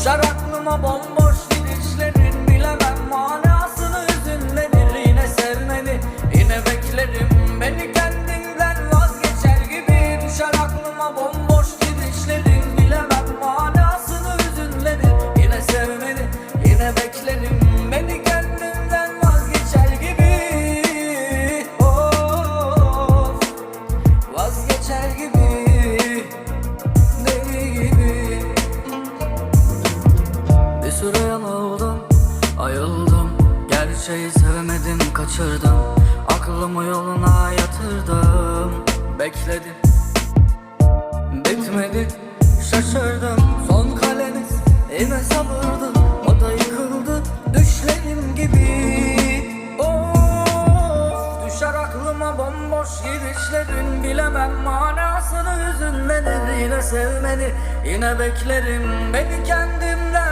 Düşer aklıma bomboş Gerçeği sevemedim kaçırdım. Aklımı yoluna yatırdım. Bekledim. Bitmedi şaşırdım. Son kaleniz yine sabırdı O da yıkıldı düşlerim gibi. Of düşer aklıma bomboş gidişlerin Bilemem manasını hüzünlenir Yine sevmeni yine beklerim. Beni kendimden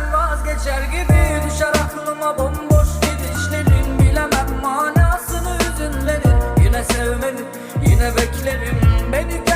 Bilemem